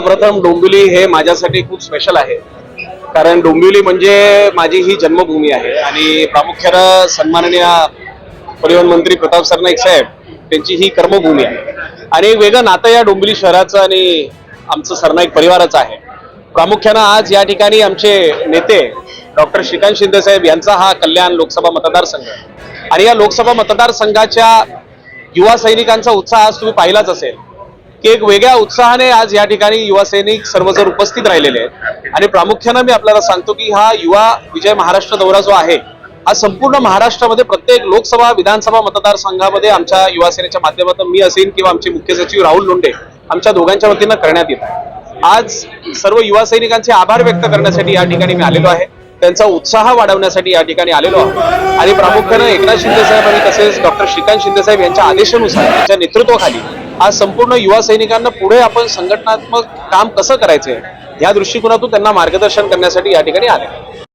सर्वप्रथम डोंबिवली हे माझ्यासाठी खूप स्पेशल आहे. कारण डोंबिवली म्हणजे माझी ही जन्मभूमी आहे. आणि प्रामुख्यानं सन्माननीय परिवहन मंत्री प्रताप सरनाईक साहेब त्यांची ही कर्मभूमी आहे. आणि एक वेगळं नातं या डोंबिवली शहराचं आणि आमचं सरनाईक परिवाराचं आहे. प्रामुख्यानं आज या ठिकाणी आमचे नेते डॉक्टर श्रीकांत शिंदे साहेब यांचा हा कल्याण लोकसभा मतदारसंघ. आणि या लोकसभा मतदारसंघाच्या युवा सैनिकांचा उत्साह आज तुम्ही पाहिलाच असेल. की एक वेगळ्या उत्साहाने आज या ठिकाणी युवा सैनिक सर्वजण उपस्थित राहिलेले आहेत. आणि प्रामुख्यानं मी आपल्याला सांगतो की हा युवा विजय महाराष्ट्र दौरा जो आहे हा संपूर्ण महाराष्ट्रामध्ये प्रत्येक लोकसभा विधानसभा मतदारसंघामध्ये आमच्या युवा सेनेच्या माध्यमातून मी असेन किंवा आमचे मुख्य सचिव राहुल लोंढे आमच्या दोघांच्या वतीनं करण्यात येत आहे. आज सर्व युवा सैनिकांचे आभार व्यक्त करण्यासाठी या ठिकाणी मी आलेलो आहे. त्यांचा उत्साह वाढवण्यासाठी या ठिकाणी आलेलो आहोत. आणि प्रामुख्यानं एकनाथ शिंदे साहेब आणि तसेच डॉक्टर श्रीकांत शिंदे साहेब यांच्या आदेशानुसार त्यांच्या नेतृत्वाखाली आज संपूर्ण युवा सैनिकांना पुढे आपण संघटनात्मक काम कसं करायचंय या दृष्टिकोनातून त्यांना मार्गदर्शन करण्यासाठी या ठिकाणी आले